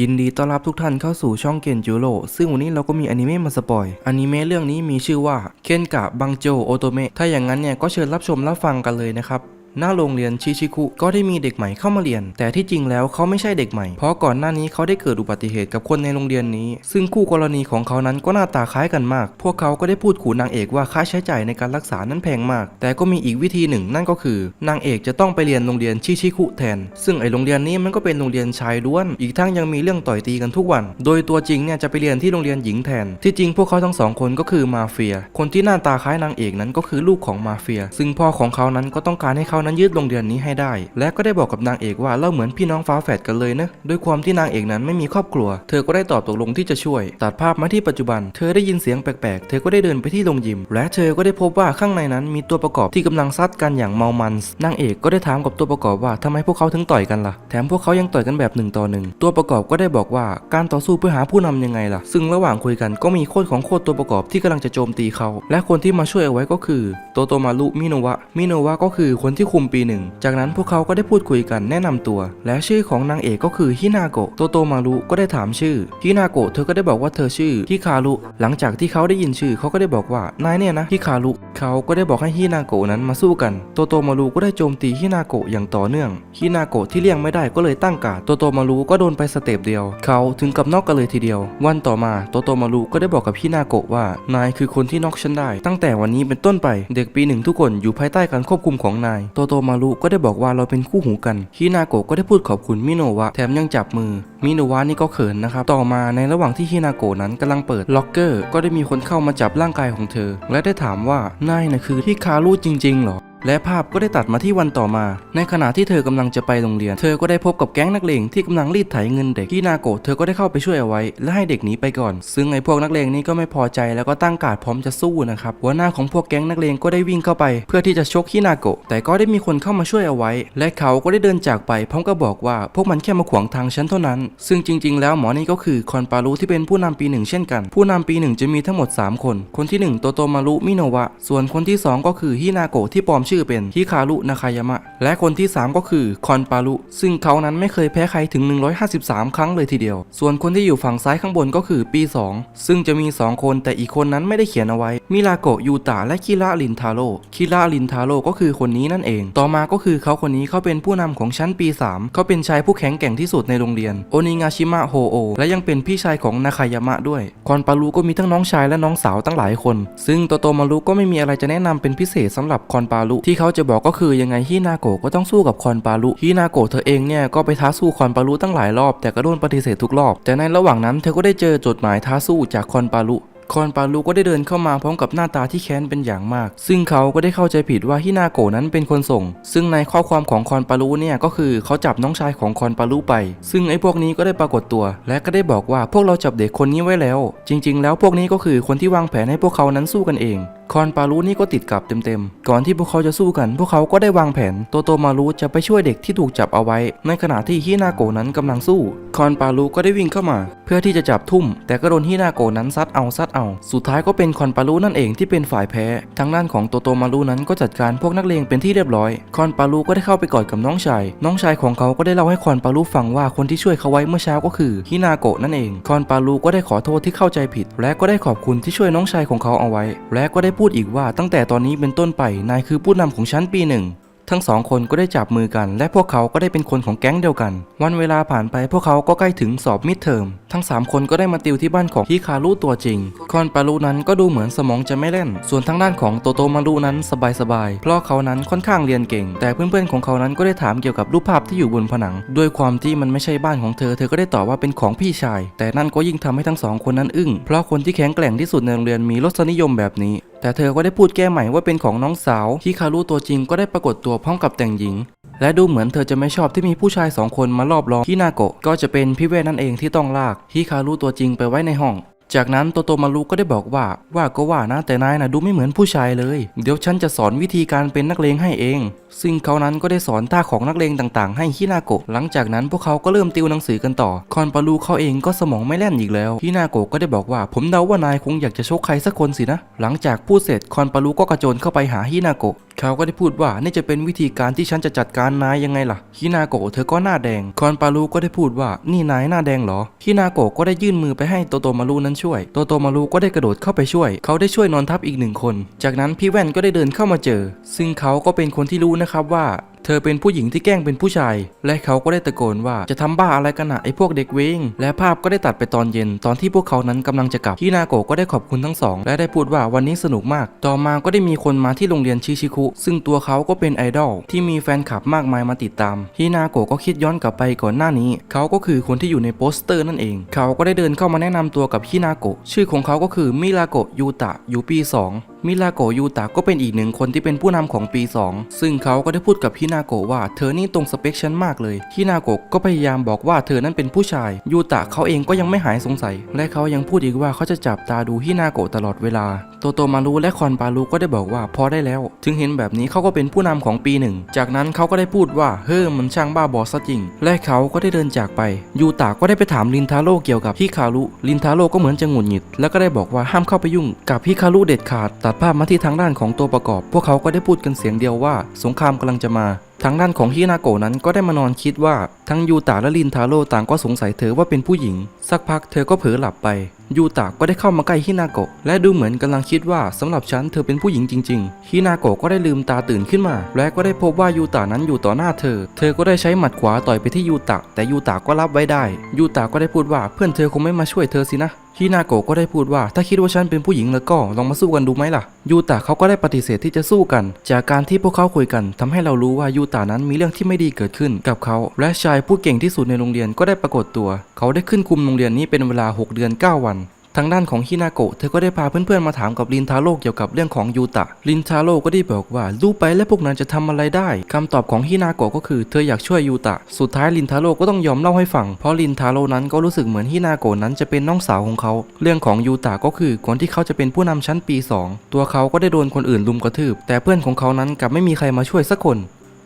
ยินดีต้อนรับทุกท่านเข้าสู่ช่องเกนจูโร่ซึ่งวันนี้เราก็มีอนิเมะมาสปอยอนิเมะเรื่องนี้มีชื่อว่าเคนกะบังโจโอโตเมะถ้าอย่างนั้นเนี่ยก็เชิญรับชมรับฟังกันเลยนะครับ หน้าโรงเรียนชิชิคุก็ได้มีเด็กใหม่เข้ามาเรียน แต่ที่จริงแล้วเขาไม่ใช่เด็กใหม่ เพราะก่อนหน้านี้เขาได้เกิดอุบัติเหตุกับคนในโรงเรียนนี้ ซึ่งคู่กรณีของเขานั้นก็หน้าตาคล้ายกันมาก พวกเขาก็ได้พูดขู่นางเอกว่าค่าใช้จ่ายในการรักษานั้นแพงมาก แต่ก็มีอีกวิธีหนึ่งนั่นก็คือนางเอกจะต้องไปเรียนโรงเรียนชิชิคุแทน ซึ่งไอโรงเรียนนี้มันก็เป็นโรงเรียนชายล้วน อีกทั้งยังมีเรื่องต่อยตีกันทุกวัน โดยตัวจริงเนี่ยจะไปเรียนที่โรงเรียนหญิงแทน ที่จริงพวกเขาทั้งสองคนก็คือมาเฟีย คนที่หน้าตาคล้ายนางเอกนั้นก็คือลูกของมาเฟีย ซึ่งพ่อของเขานั้นก็ต้องการให้เขานั้นยึดโรงเรียนนี้ให้ได้ และก็ได้บอกกับนางเอกว่าเราเหมือนพี่น้องฟ้าแฝดกันเลยนะด้วยความที่นางเอกนั้นไม่มีครอบครัว เธอก็ได้ตอบตกลงที่จะช่วย ตัดภาพมาที่ปัจจุบัน เธอได้ยินเสียงแปลกๆ เธอก็ได้เดินไปที่โรงยิม และเธอก็ได้พบว่าข้างในนั้นมีตัวประกอบที่กำลังซัดกันอย่างเมามันนางเอกก็ได้ถามกับตัวประกอบว่าทำไมพวกเขาถึงต่อยกันล่ะ แถมพวกเขายังต่อยกันแบบหนึ่งต่อหนึ่งตัวประกอบก็ได้บอกว่าการต่อสู้เพื่อหาผู้นำยังไงล่ะ ซึ่งระหว่างคุยกันก็มีโคตรของโคตรตัวประกอบที่กำลังจะโจมตีเขา และคนที่มาช่วยเอาไว้ก็คือโตโตมารุมิโนะวะมิโนวะก็คือคนที่คุมปีหนึ่ง จากนั้นพวกเขาก็ได้พูดคุยกันแนะนำตัว และชื่อของนางเอกก็คือฮินาโกะโตโตมารุก็ได้ถามชื่อฮินาโกะเธอก็ได้บอกว่าเธอชื่อฮิคารุหลังจากที่เขาได้ยินชื่อเขาก็ได้บอกว่านายเนี่ยนะฮิคารุเขาก็ได้บอกให้ฮินาโกะนั้นมาสู้กันโตโตมารุก็ได้โจมตีฮินาโกะอย่างต่อเนื่องฮินาโกะที่เลี่ยงไม่ได้ก็เลยตั้งการ์ดโตโตมารุก็โดนไปสเต็ปเดียว เขาถึงกับนอกกันเลยทีเดียว วันต่อมาโตโตมารุก็ได้บอกกับฮินาโกะว่านายคือคนที่นอกฉันได้ ตั้งแต่วันนี้เป็นต้นไปเด็กปีหนึ่งทุกคนอยู่ภายใต้การควบคุมของนายโตโตมารุก็ได้บอกว่าเราเป็นคู่หูกันฮินาโกะก็ได้พูดขอบคุณมิโนะวะแถมยังจับมือมิโนะวะนี่ก็เขินนะครับต่อมาในระหว่างที่ฮินาโกะนั้นกำลังเปิดล็อกเกอร์ ก็ได้มีคนเข้ามาจับร่างกายของเธอ และได้ถามว่านายน่ะคือฮิคารุจริงๆเหรอ และภาพก็ได้ตัดมาที่วันต่อมา ในขณะที่เธอกำลังจะไปโรงเรียน เธอก็ได้พบกับแก๊งนักเลงที่กำลังรีดไถเงินเด็กที่นาโกะเธอก็ได้เข้าไปช่วยเอาไว้ และให้เด็กหนีไปก่อน ซึ่งไอ้พวกนักเลงนี้ก็ไม่พอใจแล้วก็ตั้งการดพร้อมจะสู้นะครับหัวหน้าของพวกแก๊งนักเลงก็ได้วิ่งเข้าไป เพื่อที่จะชกฮินาโกะแต่ก็ได้มีคนเข้ามาช่วยเอาไว้ และเขาก็ได้เดินจากไปพร้อมกับบอกว่า พวกมันแค่มาขวางทางฉันเท่านั้น ซึ่งจริง ๆ แล้วหมอนี่ก็คือคอนปารุที่เป็นผู้นำปีหนึ่งเช่นกัน ผู้นำปีหนึ่งจะมีทั้งหมด 3 คน คนที่หนึ่งโตโตมารุมิโนะวะส่วนคนที่สองก็คือฮินาโกะที่ปลอมชื่อเป็นฮิคารุนาคายามะ และคนที่ 3 ก็คือคอนปารุซึ่งเขานั้นไม่เคยแพ้ใครถึง 153 ครั้งเลยทีเดียว ส่วนคนที่อยู่ฝั่งซ้ายข้างบนก็คือปี 2 ซึ่งจะมี 2 คนแต่อีกคนนั้นไม่ได้เขียนเอาไว้ มิลาโกยูตะและคิระลินทาโร่คิระลินทาโร่ก็คือคนนี้นั่นเอง ต่อมาก็คือเขาคนนี้เขาเป็นผู้นำของชั้นปี 3 เขาเป็นชายผู้แข็งแกร่งที่สุดในโรงเรียนโอนิงาชิมะโฮโอและยังเป็นพี่ชายของนาคายามะด้วย คอนปารุก็มีทั้งน้องชายและน้องสาวตั้งหลายคน ซึ่งโตโตมารุก็ไม่มีอะไรจะแนะนำเป็นพิเศษสำหรับคอนปารุที่เขาจะบอกก็คือยังไงฮินาโกะก็ต้องสู้กับคอนปารุฮินาโกะเธอเองเนี่ยก็ไปท้าสู้คอนปารุตั้งหลายรอบแต่ก็โดนปฏิเสธทุกรอบ แต่ในระหว่างนั้นเธอก็ได้เจอจดหมายท้าสู้จากคอนปารุคอนปาลูก็ได้เดินเข้ามาพร้อมกับหน้าตาที่แค้นเป็นอย่างมาก ซึ่งเขาก็ได้เข้าใจผิดว่าฮินาโกะนั้นเป็นคนส่ง ซึ่งในข้อความของคอนปาลูเนี่ยก็คือเขาจับน้องชายของคอนปาลูไป ซึ่งไอ้พวกนี้ก็ได้ปรากฏตัว และก็ได้บอกว่าพวกเราจับเด็กคนนี้ไว้แล้ว จริง ๆ แล้วพวกนี้ก็คือคนที่วางแผนให้พวกเขานั้นสู้กันเอง คอนปารุนี่ก็ติดกับเต็มๆ ก่อนที่พวกเขาจะสู้กัน พวกเขาก็ได้วางแผน โตโตมารุจะไปช่วยเด็กที่ถูกจับเอาไว้ ในขณะที่ฮินาโกนั้นกำลังสู้ คอนปารุก็ได้วิ่งเข้ามา เพื่อที่จะจับทุ่ม แต่ก็โดนฮินาโกนั้นซัดเอาซัดเอา สุดท้ายก็เป็นคอนปารุนั่นเองที่เป็นฝ่ายแพ้ ทางด้านของโตโตมารุนั้นก็จัดการพวกนักเลงเป็นที่เรียบร้อย คอนปารุก็ได้เข้าไปกอดกับน้องชาย น้องชายของเขาก็ได้เล่าให้คอนปารุฟังว่าคนที่ช่วยเขาไว้เมื่อเช้าก็คือฮินาโกะนั่นเอง คอนปารุก็ได้ขอโทษที่เข้าใจผิด และก็ได้ขอบคุณที่ช่วยน้องชายของเขาเอาไว้ และก็ได้พูดูดอีกว่าตั้งแต่ตอนนี้เป็นต้นไปนายคือผู้นำของชั้นปีหนึ่งทั้งสองคนก็ได้จับมือกัน และพวกเขาก็ได้เป็นคนของแก๊งเดียวกัน วันเวลาผ่านไปพวกเขาก็ใกล้ถึงสอบมิดเทอมทั้ง 3 คนก็ได้มาติวที่บ้านของฮิคารุตัวจริง คอนปารุนั้นก็ดูเหมือนสมองจะไม่เล่น ส่วนทางด้านของโตโตมารุนั้นสบายๆ เพราะเขานั้นค่อนข้างเรียนเก่ง แต่เพื่อนๆของเขานั้นก็ได้ถามเกี่ยวกับรูปภาพที่อยู่บนผนัง ด้วยความที่มันไม่ใช่บ้านของเธอ เธอก็ได้ตอบว่าเป็นของพี่ชาย แต่นั่นก็ยิ่งทำให้ทั้งสองคนนั้นอึ้งเพราะคนที่แข็งแกร่งที่สุดในโรงเรียนมีรสนิยมแบบนี้ แต่เธอก็ได้พูดแก้ใหม่ว่าเป็นของน้องสาวฮิคารุตัวจริงก็ได้ปรากฏตัวพร้อมกับแต่งหญิง และดูเหมือนเธอจะไม่ชอบที่มีผู้ชายสองคนมารอบล้อมฮินาโกะก็จะเป็นพี่เวทนั่นเองที่ต้องลากฮิคารุตัวจริงไปไว้ในห้องจากนั้นโตโตมารุก็ได้บอกว่า ว่าก็ว่านะแต่นายนะดูไม่เหมือนผู้ชายเลย เดี๋ยวฉันจะสอนวิธีการเป็นนักเลงให้เอง ซึ่งเขานั้นก็ได้สอนท่าของนักเลงต่างๆ ให้ฮินาโกะหลังจากนั้นพวกเขาก็เริ่มติวหนังสือกันต่อ คอนปารูเขาเองก็สมองไม่แล่นอีกแล้วฮินาโกะก็ได้บอกว่า ผมเดาว่านายคงอยากจะชกใครสักคนสินะ หลังจากพูดเสร็จคอนปารูก็กระโจนเข้าไปหาฮินาโกะเขาก็ได้พูดว่านี่จะเป็นวิธีการที่ฉันจะจัดการนายยังไงล่ะฮินาโกะเธอก็หน้าแดง คอนปารูก็ได้พูดว่านี่นายหน้าแดงเหรอฮินาโกะก็ได้ยื่นมือไปให้โตโตมารุนั้นช่วย โตโตมารุก็ได้กระโดดเข้าไปช่วย เขาได้ช่วยนอนทับอีกหนึ่งคน จากนั้นพี่แว่นก็ได้เดินเข้ามาเจอ ซึ่งเขาก็เป็นคนที่รู้นะครับว่า เธอเป็นผู้หญิงที่แกล้งเป็นผู้ชาย และเขาก็ได้ตะโกนว่าจะทำบ้าอะไรกันนะไอ้พวกเด็กเวงและภาพก็ได้ตัดไปตอนเย็น ตอนที่พวกเขานั้นกำลังจะกลับฮินาโกะก็ได้ขอบคุณทั้งสอง และได้พูดว่าวันนี้สนุกมาก ต่อมาก็ได้มีคนมาที่โรงเรียนชิชิคุ ซึ่งตัวเขาก็เป็นไอดอลที่มีแฟนคลับมากมายมาติดตามฮินาโกะก็คิดย้อนกลับไปก่อนหน้านี้ เขาก็คือคนที่อยู่ในโปสเตอร์นั่นเอง เขาก็ได้เดินเข้ามาแนะนำตัวกับฮินาโกะชื่อของเขาก็คือมิราโกะยูตะอยู่ปีสอง มิลาโกยูตะก็เป็นอีกหนึ่งคนที่เป็นผู้นำของปี 2 ซึ่งเขาก็ได้พูดกับฮินาโกะว่าเธอนี่ตรงสเปคฉันมากเลยฮินาโกะก็พยายามบอกว่าเธอนั้นเป็นผู้ชายยูตะเขาเองก็ยังไม่หายสงสัย และเขายังพูดอีกว่าเขาจะจับตาดูฮินาโกะตลอดเวลาโตโตมารุและคอนปารุก็ได้บอกว่าพอได้แล้ว ถึงเห็นแบบนี้เขาก็เป็นผู้นำของปีหนึ่งจากนั้นเขาก็ได้พูดว่าเฮ้อมันช่างบ้าบอซะจริง และเขาก็ได้เดินจากไปยูตะก็ได้ไปถามลินทาโร่เกี่ยวกับฮิคารุลินทาโร่ก็เหมือนจะหงุดหงิด แล้วก็ได้บอกว่าห้ามเข้าไปยุ่งกับฮิคารุเด็ดขาดตัดภาพมาที่ทางด้านของตัวประกอบ พวกเขาก็ได้พูดกันเสียงเดียวว่า สงครามกำลังจะมา ทางด้านของฮินาโกะนั้นก็ได้มานอนคิดว่าทั้งยูตะและลินทาโร่ต่างก็สงสัยเธอว่าเป็นผู้หญิง สักพักเธอก็เผลอหลับไป ยูตะก็ได้เข้ามาใกล้ฮินาโกะและดูเหมือนกำลังคิดว่าสำหรับฉันเธอเป็นผู้หญิงจริงๆฮินาโกะก็ได้ลืมตาตื่นขึ้นมา และก็ได้พบว่ายูตะนั้นอยู่ต่อหน้าเธอ เธอก็ได้ใช้หมัดขวาต่อยไปที่ยูตะแต่ยูตะก็รับไว้ได้ ยูตะก็ได้พูดว่าเพื่อนเธอคงไม่มาช่วยเธอสินะฮินาโกะก็ได้พูดว่าถ้าคิดว่าฉันเป็นผู้หญิงแล้วก็ลองมาสู้กันดูไหมล่ะ ยูตะเขาก็ได้ปฏิเสธที่จะสู้กัน จากการที่พวกเขาคุยกันทำให้เรารู้ว่ายูตะนั้นมีเรื่องที่ไม่ดีเกิดขึ้นกับเขา และชายผู้เก่งที่สุดในโรงเรียนก็ได้ปรากฏตัว เขาได้ขึ้นคุมโรงเรียนนี้เป็นเวลา 6 เดือน 9 วันทางด้านของฮินาโกะเธอก็ได้พาเพื่อนๆมาถามกับลินทาโร่เกี่ยวกับเรื่องของยูตะ ลินทาโร่ก็ได้บอกว่ารู้ไปแล้วพวกนั้นจะทำอะไรได้คำตอบของฮินาโกะก็คือเธออยากช่วยยูตะ สุดท้ายลินทาโร่ก็ต้องยอมเล่าให้ฟัง เพราะลินทาโร่นั้นก็รู้สึกเหมือนฮินาโกะนั้นจะเป็นน้องสาวของเขา เรื่องของยูตะก็คือก่อนที่เขาจะเป็นผู้นำชั้นปี 2 ตัวเขาก็ได้โดนคนอื่นลุมกระทืบ แต่เพื่อนของเขานั้นกลับไม่มีใครมาช่วยสักคน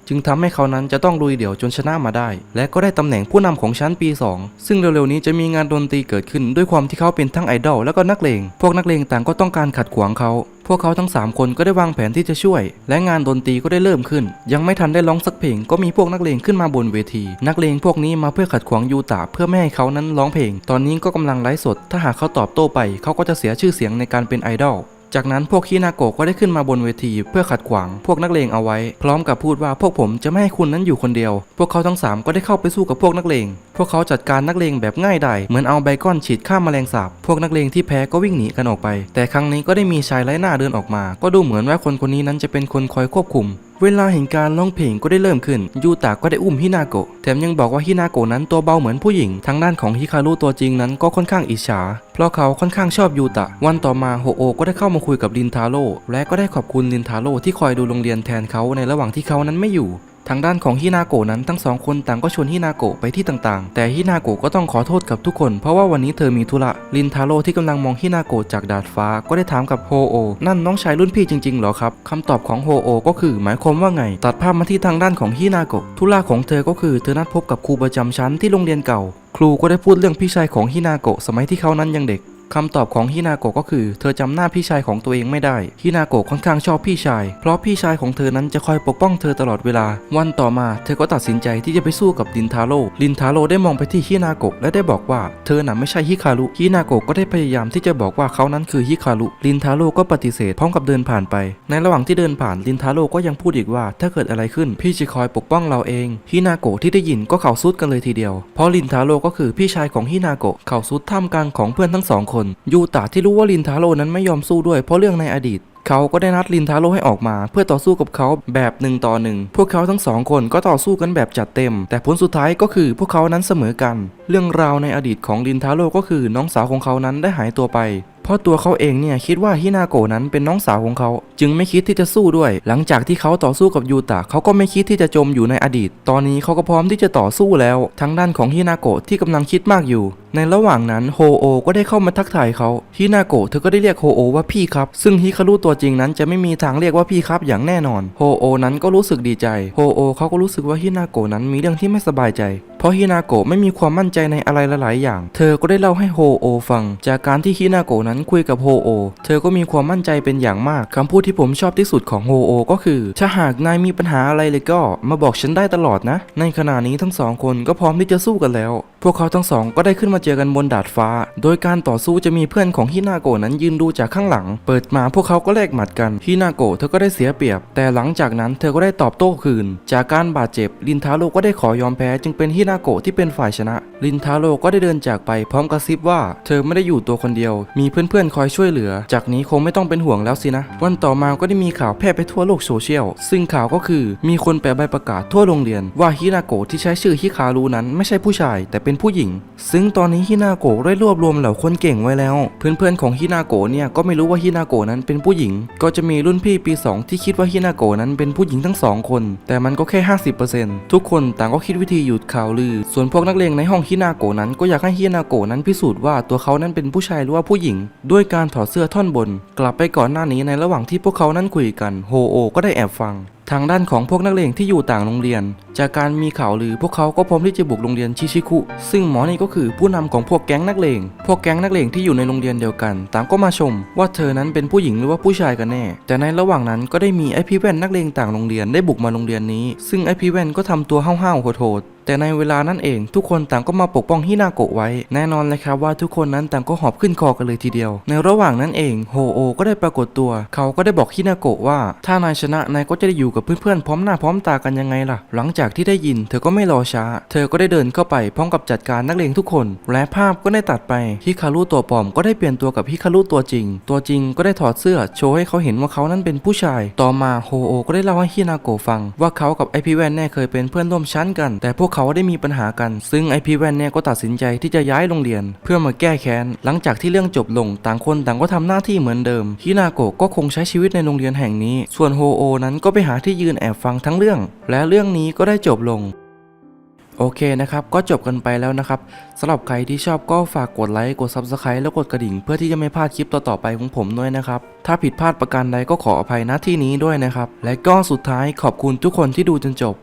จึงทำให้เขานั้นจะต้องลุยเดี่ยวจนชนะมาได้ และก็ได้ตำแหน่งผู้นำของชั้นปี 2 ซึ่งเร็วๆนี้จะมีงานดนตรีเกิดขึ้นด้วยความที่เขาเป็นทั้งไอดอลและก็นักเลง พวกนักเลงต่างก็ต้องการขัดขวางเขา พวกเขาทั้ง 3 คนก็ได้วางแผนที่จะช่วย และงานดนตรีก็ได้เริ่มขึ้น ยังไม่ทันได้ร้องสักเพลงก็มีพวกนักเลงขึ้นมาบนเวที นักเลงพวกนี้มาเพื่อขัดขวางยูตะเพื่อไม่ให้เขานั้นร้องเพลง ตอนนี้ก็กำลังไลฟ์สด ถ้าหากเขาตอบโต้ไป เขาก็จะเสียชื่อเสียงในการเป็นไอดอล จากนั้นพวกคินาโกะก็ได้ขึ้นมาบนเวที เพื่อขัดขวางพวกนักเลงเอาไว้ พร้อมกับพูดว่าพวกผมจะไม่ให้คุณนั้นอยู่คนเดียว พวกเขาทั้ง 3 ก็ได้เข้าไปสู้กับพวกนักเลง พวกเขาจัดการนักเลงแบบง่ายดายเหมือนเอาไบก้อนฉีดฆ่าแมลงสาบ พวกนักเลงที่แพ้ก็วิ่งหนีกันออกไป แต่ครั้งนี้ก็ได้มีชายไร้หน้าเดินออกมา ก็ดูเหมือนว่าคนคนนี้นั้นจะเป็นคนคอยควบคุม เวลาเห็นการร้องเพลงก็ได้เริ่มขึ้น ยูตะก็ได้อุ้มฮินาโกะแถมยังบอกว่าฮินาโกะนั้นตัวเบาเหมือนผู้หญิง ทางด้านของฮิคารุตัวจริงนั้นก็ค่อนข้างอิจฉา เพราะเขาค่อนข้างชอบยูตะ วันต่อมาโฮโอก็ได้เข้ามาคุยกับลินทาโร่และก็ได้ขอบคุณลินทาโร่ที่คอยดูโรงเรียนแทนเขาในระหว่างที่เขานั้นไม่อยู่ ทางด้านของฮินาโกะนั้นทั้งสองคนต่างก็ชวนฮินาโกะไปที่ต่างๆ แต่ฮินาโกะก็ต้องขอโทษกับทุกคน เพราะว่าวันนี้เธอมีธุระลินทาโร่ที่กำลังมองฮินาโกะจากดาดฟ้าก็ได้ถามกับโฮโอนั่นน้องชายรุ่นพี่จริงๆเหรอครับคำตอบของโฮโอก็คือหมายความว่าไง ตัดภาพมาที่ทางด้านของฮินาโกะธุระของเธอก็คือเธอนัดพบกับครูประจำชั้นที่โรงเรียนเก่า ครูก็ได้พูดเรื่องพี่ชายของฮินาโกะสมัยที่เขานั้นยังเด็ก คำตอบของฮินาโกะก็คือ เธอจำหน้าพี่ชายของตัวเองไม่ได้ ฮินาโกะค่อนข้างชอบพี่ชาย เพราะพี่ชายของเธอนั้นจะคอยปกป้องเธอตลอดเวลา วันต่อมา เธอก็ตัดสินใจที่จะไปสู้กับลินทาโร่ลินทาโร่ได้มองไปที่ฮินาโกะและได้บอกว่า เธอน่ะไม่ใช่ฮิคารุ ฮินาโกะก็ได้พยายามที่จะบอกว่าเขานั้นคือฮิคารุลินทาโร่ก็ปฏิเสธพร้อมกับเดินผ่านไป ในระหว่างที่เดินผ่านลินทาโร่ก็ยังพูดอีกว่า ถ้าเกิดอะไรขึ้นพี่จะคอยปกป้องเราเอง ฮินาโกะที่ได้ยินก็เข่าซุดกันเลยทีเดียว เพราะลินทาโร่ก็คือพี่ชายของฮินาโกะเข่าซุดท่ามกลางของเพื่อนทั้งสองคนยูตะที่รู้ว่าลินทาโร่นั้นไม่ยอมสู้ด้วยเพราะเรื่องในอดีตเขาก็ได้นัดลินทาโร่ให้ออกมา เพื่อต่อสู้กับเขาแบบหนึ่งต่อหนึ่งพวกเขาทั้งสองคนก็ต่อสู้กันแบบจัดเต็ม แต่ผลสุดท้ายก็คือพวกเขานั้นเสมอกัน เรื่องราวในอดีตของลินทาโร่ก็คือน้องสาวของเขานั้นได้หายตัวไปเพราะตัวเขาเองเนี่ยคิดว่าฮินาโกะนั้นเป็นน้องสาวของเขา จึงไม่คิดที่จะสู้ด้วย หลังจากที่เขาต่อสู้กับยูตะเขาก็ไม่คิดที่จะจมอยู่ในอดีต ตอนนี้เขาก็พร้อมที่จะต่อสู้แล้ว ทั้งด้านของฮินาโกะที่กำลังคิดมากอยู่ ในระหว่างนั้นโฮโอก็ได้เข้ามาทักทายเขาฮินาโกะเธอก็ได้เรียกโฮโอว่าพี่ครับ ซึ่งฮิคารุตัวจริงนั้นจะไม่มีทางเรียกว่าพี่ครับอย่างแน่นอนโฮโอนั้นก็รู้สึกดีใจโฮโอเขาก็รู้สึกว่าฮินาโกะนั้นมีเรื่องที่ไม่สบายใจ เพราะฮินาโกะไม่มีความมั่นใจในอะไรหลายๆอย่าง เธอก็ได้เล่าให้โฮโอฟัง จากการที่ฮินาโกะนั้นคุยกับโฮโอ เธอก็มีความมั่นใจเป็นอย่างมากคำพูดที่ผมชอบที่สุดของโฮโอก็คือ ถ้าหากนายมีปัญหาอะไรเลยก็ มาบอกฉันได้ตลอดนะ ในขณะนี้ทั้งสองคนก็พร้อมที่จะสู้กันแล้ว วกเขาทั้งสองก็ได้ขึ้นมาเจอกันบนดาดฟ้า โดยการต่อสู้จะมีเพื่อนของฮินาโกะนั้นยืนดูจากข้างหลัง เปิดมาพวกเขาก็แลกหมัดกันฮินาโกะเธอก็ได้เสียเปรียบ แต่หลังจากนั้นเธอก็ได้ตอบโต้คืน จากการบาดเจ็บลินทาโร่ก็ได้ขอยอมแพ้ จึงเป็นฮินาโกะที่เป็นฝ่ายชนะ ลินทาโร่ก็ได้เดินจากไปพร้อมกระซิบว่า เธอไม่ได้อยู่ตัวคนเดียว มีเพื่อนๆคอยช่วยเหลือ จากนี้คงไม่ต้องเป็นห่วงแล้วสินะ วันต่อมาก็ได้มีข่าวแพร่ไปทั่วโลกโซเชียล ซึ่งข่าวก็คือมีคนแปะใบประกาศทั่วโรงเรียน ว่าฮินาโกะที่ใช้ชื่อฮิคารุนั้นไม่ใช่ผู้ชาย แต่เป็นผู้หญิง ซึ่งตอนนี้ฮินาโกะได้รวบรวมเหล่าคนเก่งไว้แล้ว เพื่อนๆของฮินาโกะเนี่ยก็ไม่รู้ว่าฮินาโกะนั้นเป็นผู้หญิง ก็จะมีรุ่นพี่ปี 2 ที่คิดว่าฮินาโกะนั้นเป็นผู้หญิงทั้งสองคน แต่มันก็แค่ 50%ทุกคนต่างก็คิดวิธีหยุดข่าวลือ ส่วนพวกนักเลงในห้องฮินาโกะนั้นก็อยากให้ฮินาโกะนั้นพิสูจน์ว่าตัวเขานั้นเป็นผู้ชายหรือว่าผู้หญิง ด้วยการถอดเสื้อท่อนบน กลับไปก่อนหน้านี้ในระหว่างที่พวกเขานั้นคุยกัน โฮโอก็ได้แอบฟัง ทางด้านของพวกนักเลงที่อยู่ต่างโรงเรียน จากการมีข่าวลือพวกเขาก็พร้อมที่จะบุกโรงเรียนชิชิคุ ซึ่งหมอนี่ก็คือผู้นำของพวกแก๊งนักเลง พวกแก๊งนักเลงที่อยู่ในโรงเรียนเดียวกัน ต่างก็มาชม ว่าเธอนั้นเป็นผู้หญิงหรือว่าผู้ชายกันแน่ แต่ในระหว่างนั้นก็ได้มีไอพีแว่นนักเลงต่างโรงเรียนได้บุกมาโรงเรียนนี้ ซึ่งไอพีแว่นก็ทำตัวห้าวๆโหดๆ แต่ในเวลานั้นเองทุกคนต่างก็มาปกป้องฮินาโกะไว้ แน่นอนเลยครับว่าทุกคนนั้นต่างก็หอบขึ้นคอกันเลยทีเดียว ในระหว่างนั้นเองโฮโอก็ได้ปรากฏตัว เขาก็ได้บอกฮินาโกะว่า ถ้านายชนะนายก็จะได้อยู่กับเพื่อนๆพร้อมหน้าพร้อมตากันยังไงล่ะ หลังจากที่ได้ยิน เธอก็ไม่รอช้า เธอก็ได้เดินเข้าไปพร้อมกับจัดการนักเลงทุกคน และภาพก็ได้ตัดไปฮิคารุตัวปลอมก็ได้เปลี่ยนตัวกับฮิคารุตัวจริง ตัวจริงก็ได้ถอดเสื้อโชว์ให้เขาเห็นว่าเขานั้นเป็นผู้ชาย ต่อมาโฮโอก็ได้เล่าให้ฮินาโกะฟัง ว่าเขากับไอพีแวนแน่เคยเป็นเพื่อนร่วมชั้นกัน แต่พวกเขาได้มีปัญหากัน ซึ่งไอพีแวนเนี่ยก็ตัดสินใจที่จะย้ายโรงเรียน เพื่อมาแก้แค้น หลังจากที่เรื่องจบลง ต่างคนต่างก็ทำหน้าที่เหมือนเดิมฮินาโกะก็คงใช้ชีวิตในโรงเรียนแห่งนี้ ส่วนโฮโอนั้นก็ไปหาที่ยืนแอบฟังทั้งเรื่อง และเรื่องนี้ก็ได้จบลงโอเคนะครับ ก็จบกันไปแล้วนะครับสำหรับใครที่ชอบก็ฝากกดไลค์ กด Subscribe แล้วกดกระดิ่ง เพื่อที่จะไม่พลาดคลิปต่อๆไปของผมด้วยนะครับ ถ้าผิดพลาดประการใดก็ขออภัยณที่นี้ด้วยนะครับ และก็สุดท้ายขอบคุณทุกคนที่ดูจนจบ